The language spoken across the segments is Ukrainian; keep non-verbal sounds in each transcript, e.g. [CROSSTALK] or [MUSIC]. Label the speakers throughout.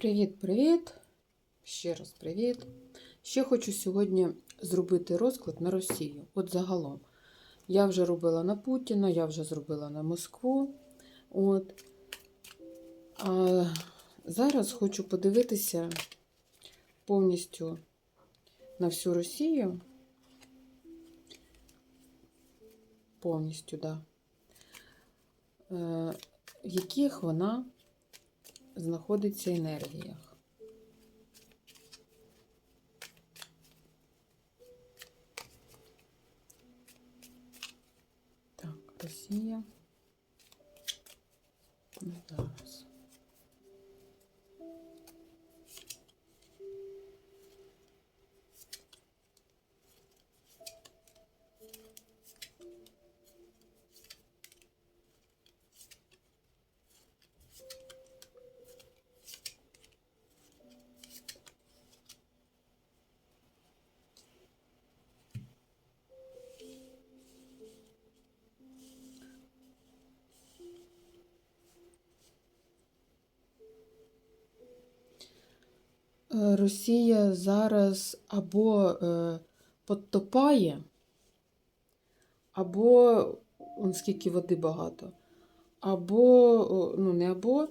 Speaker 1: Привіт-привіт! Ще раз привіт. Ще хочу сьогодні зробити розклад на Росію. От загалом. Я вже робила на Путіна, я вже зробила на Москву. От. А зараз хочу подивитися повністю на всю Росію. Повністю, так. Да. Е, яких вона знаходиться енергіях. Так, Росія. Росія зараз або е, підтопає, або он скільки води багато, або, ну не або,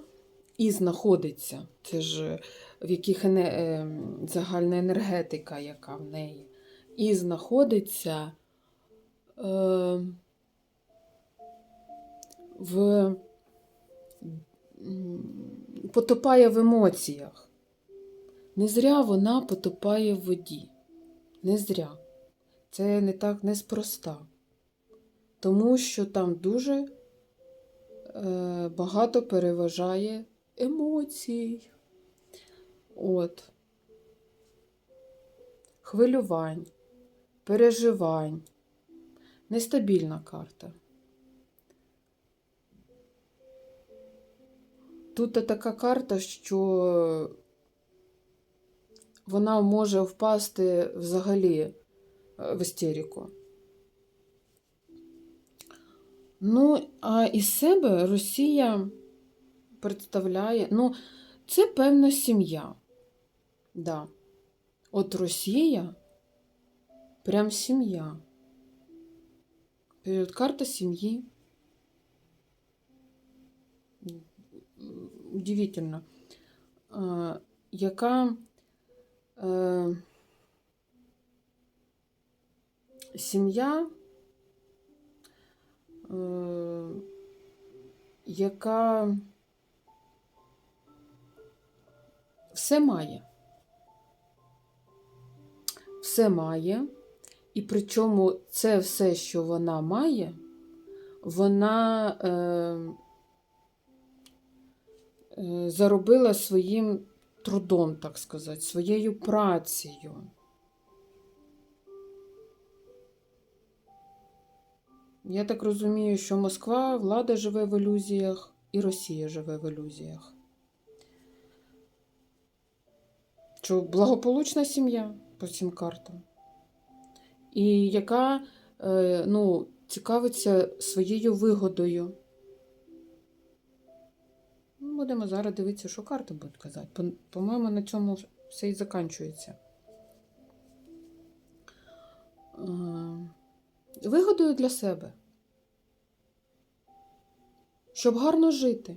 Speaker 1: і знаходиться. Це ж в яких ене, е, загальна енергетика, яка в неї. І знаходиться е, в потопає в емоціях. Не зря вона потопає в воді. Не зря. Це не так неспроста. Тому що там дуже е, багато переважає емоцій. От. Хвилювань, переживань. Нестабільна карта. Тут така карта, що вона може впасти взагалі е, в істерику. Ну, а із себе Росія представляє, ну, це певна сім'я. Да. От Росія прям сім'я. От карта сім'ї. Удивительно. Яка е, сім'я, е, яка все має. Все має, і причому це все, що вона має, вона е, е, заробила своїм трудом, так сказати, своєю працею. Я так розумію, що Москва, влада живе в ілюзіях, і Росія живе в ілюзіях. Що благополучна сім'я по цим картам. І яка е, ну, цікавиться своєю вигодою. Будемо зараз дивитися, що карти будуть казати. По- По-моєму, на цьому все і закінчується. Е, Вигодою для себе. Щоб гарно жити.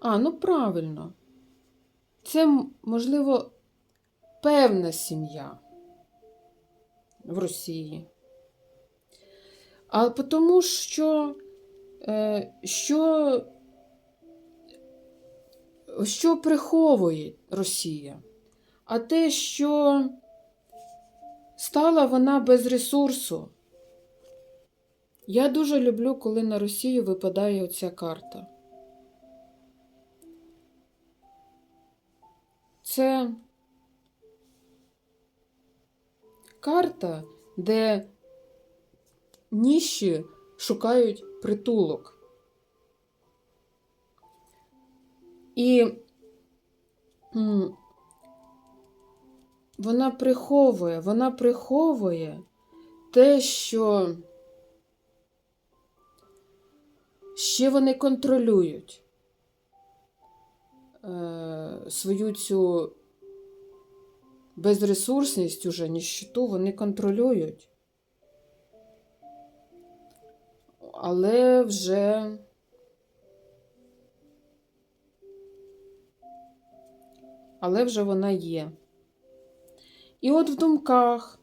Speaker 1: А, ну правильно. Це, можливо, певна сім'я в Росії. А тому що, е, що що приховує Росія? А те, що стала вона без ресурсу. Я дуже люблю, коли на Росію випадає оця карта. Це карта, де ніщі шукають притулок. І вона приховує, вона приховує те, що ще вони контролюють. Е, свою цю безресурсність уже, ніщиту, вони контролюють. Але вже але вже вона є. І от в думках,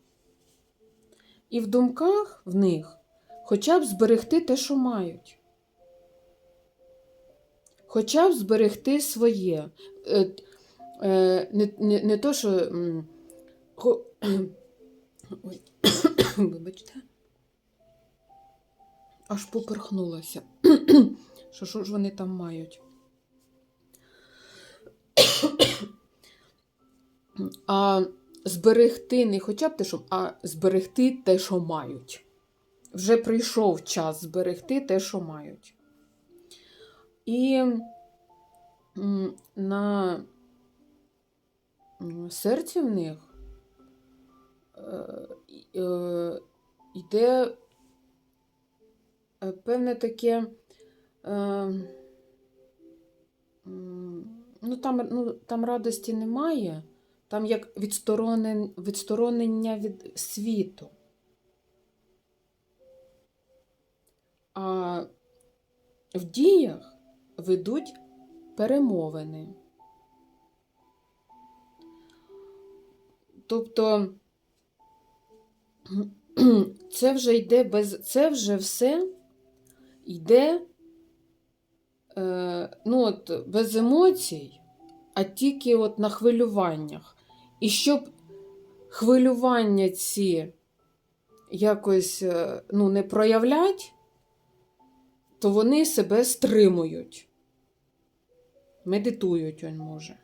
Speaker 1: і в думках в них хоча б зберегти те, що мають. Хоча б зберегти своє. Е, е, Не, не, не то, що. [COUGHS] Ой, [COUGHS] вибачте. Аж поперхнулася. [COUGHS] Що, що ж вони там мають? А зберегти не хоча б те, що, а зберегти те, що мають. Вже прийшов час зберегти те, що мають. І на серці в них е, е, йде е, певне таке. Ну, там, ну, там радості немає, там як відсторонен, відсторонення від світу. А в діях ведуть перемовини. Тобто [CLEARS THROAT] це вже йде без. Це вже все йде е, ну от, без емоцій, а тільки от на хвилюваннях. І щоб хвилювання ці якось е, ну, не проявлять, то вони себе стримують. Медитують, він може.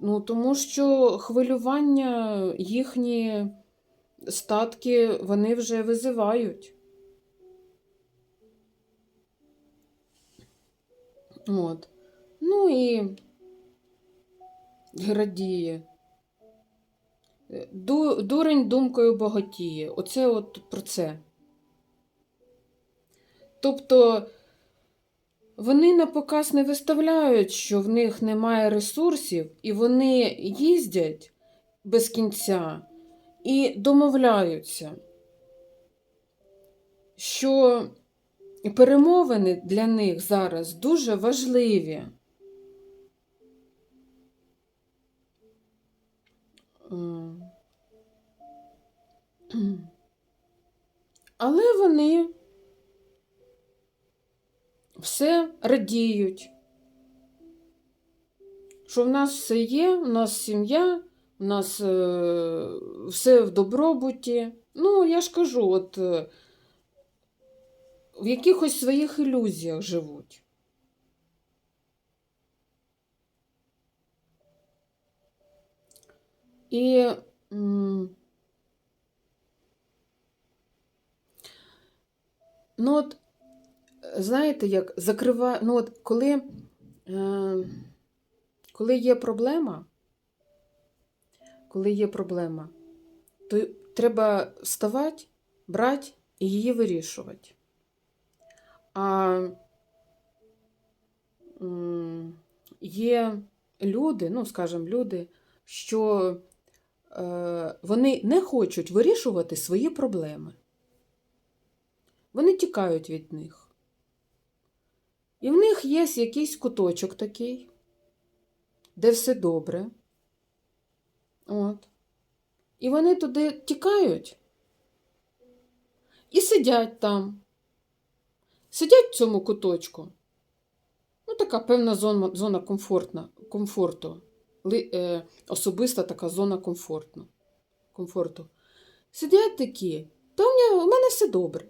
Speaker 1: Ну, тому що хвилювання їхні статки вони вже визивають. От. Ну і радіє. Ду, дурень думкою багатіє. Оце от про це. Тобто вони на показ не виставляють, що в них немає ресурсів, і вони їздять без кінця і домовляються, що перемовини для них зараз дуже важливі. [CLEARS THROAT] Але вони все радіють, що в нас все є, у нас сім'я, у нас е, все в добробуті. Ну, я ж кажу, от е, в якихось своїх ілюзіях живуть. І ну от, знаєте, як закриває, ну от коли, е, коли є проблема, коли є проблема, то треба вставати, брати і її вирішувати. А є люди, ну, скажімо, люди, що вони не хочуть вирішувати свої проблеми. Вони тікають від них. І в них є якийсь куточок такий, де все добре. От. І вони туди тікають і сидять там. Сидять в цьому куточку. Ну, така певна зона, зона комфортна, комфорту. Е, особиста така зона комфорту. комфорту. Сидять такі, та у мене все добре.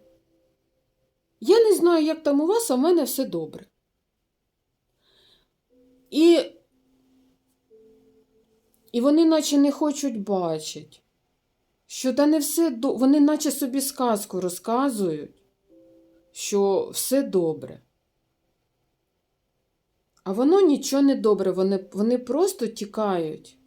Speaker 1: Я не знаю, як там у вас, а в мене все добре. І, і вони наче не хочуть бачити, що та не все до... вони наче собі сказку розказують, що все добре. А воно нічого не добре, вони, вони просто тікають.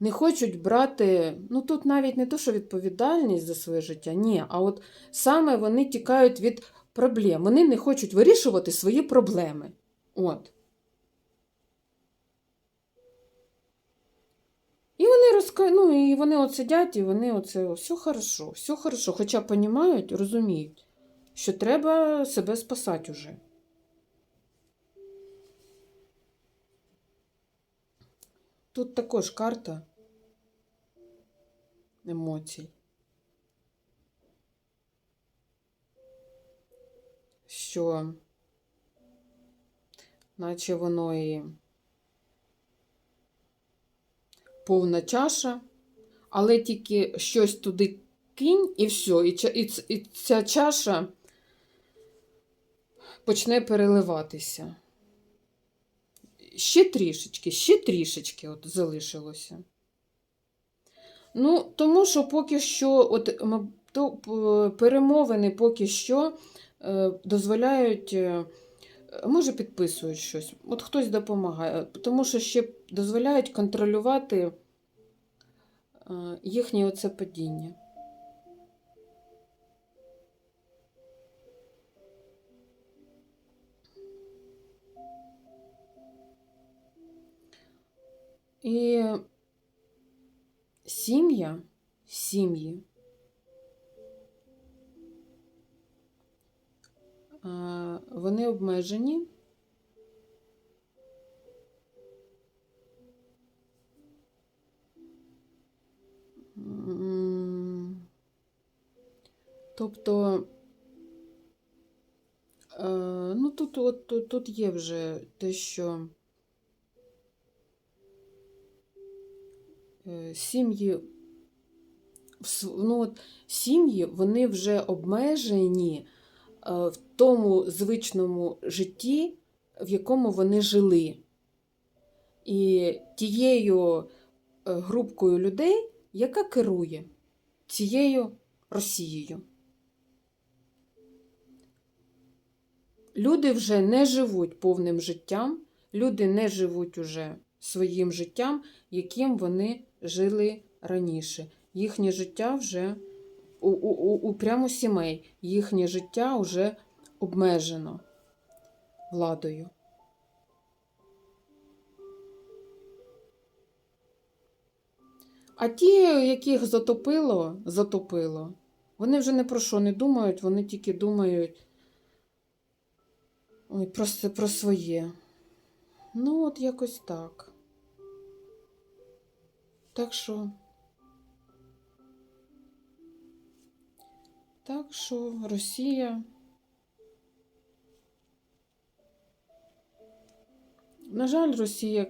Speaker 1: Не хочуть брати, ну тут навіть не то, що відповідальність за своє життя, ні, а от саме вони тікають від проблем. Вони не хочуть вирішувати свої проблеми. От. І вони розка... ну, і вони от сидять, і вони оце все хорошо, все хорошо. Хоча розуміють, розуміють, що треба себе спасати уже. Тут також карта емоцій. Що наче воно і повна чаша, але тільки щось туди кинь і все, і, ця чаша почне переливатися. Ще трішечки, ще трішечки от залишилося. Ну, тому що поки що, от, то, перемовини поки що е, дозволяють, е, може, підписують щось. От хтось допомагає, тому що ще дозволяють контролювати е, їхнє оце падіння. І сім'я, сім'ї, вони обмежені. Тобто, е, ну тут, от, тут, тут є вже те, що сім'ї, ну, от, сім'ї вони вже обмежені е, в тому звичному житті, в якому вони жили. І тією е, групкою людей, яка керує цією Росією. Люди вже не живуть повним життям, люди не живуть уже своїм життям, яким вони жили раніше. Їхнє життя вже у, у, у, у прямо сімей, їхнє життя вже обмежено владою. А ті, яких затопило, затопило, вони вже не про що не думають, вони тільки думають ой, про, про своє. Ну, от якось так. Так що. Так що Росія. На жаль, Росія,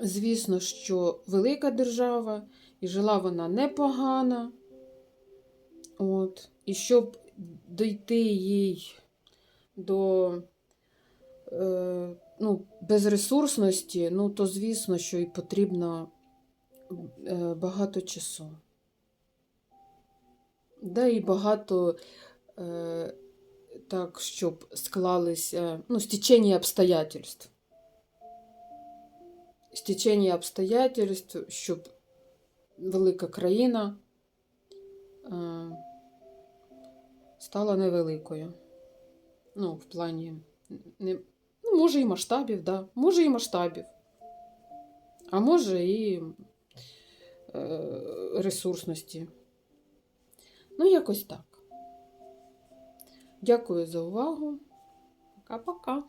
Speaker 1: звісно, що велика держава, і жила вона непогано. От. І щоб дійти їй до е, ну, безресурсності, ну, то звісно, що і потрібно багато часу. Да, і багато е, так, щоб склалися, ну, стечення обстоятельств. Стечення обстоятельств, щоб велика країна е, стала невеликою. Ну, в плані, не, ну, може, і масштабів, да, може, і масштабів. А може, і е, ресурсності. Ну, якось так. Дякую за увагу. Пока-пока.